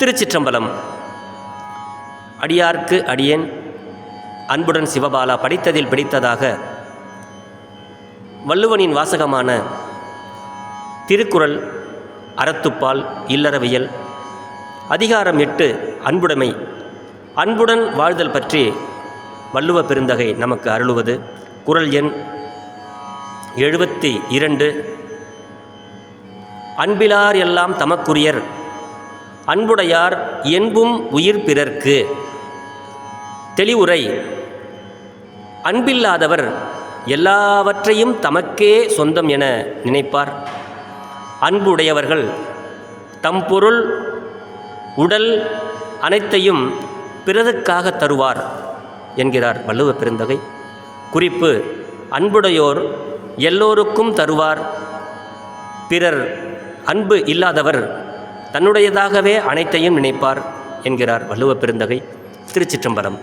திருச்சிற்றம்பலம். அடியார்க்கு அடியேன் அன்புடன் சிவபாலா படித்ததில் பிடித்ததாக வள்ளுவனின் வாசகமான திருக்குறள் அறத்துப்பால் இல்லறவியல் அதிகாரம் எட்டு அன்புடைமை அன்புடன் வாழ்தல் பற்றி வள்ளுவ பெருந்தகை நமக்கு அருளுவது. குறள் எண் எழுபத்தி இரண்டு. அன்பிலார் எல்லாம் தமக்குரியர் அன்புடையார் என்பும் உயிர் பிறர்க்கு. தெளிவுரை. அன்பில்லாதவர் எல்லாவற்றையும் தமக்கே சொந்தம் என நினைப்பார். அன்புடையவர்கள் தம் பொருள் உடல் அனைத்தையும் பிறருக்காக தருவார் என்கிறார் வள்ளுவ பெருந்தகை. குறிப்பு அன்புடையோர் எல்லோருக்கும் தருவார். பிறர் அன்பு இல்லாதவர் தன்னுடையதாகவே அனைத்தையும் நினைப்பார் என்கிறார் வள்ளுவ பெருந்தகை திருச்சிற்றம்பலம்.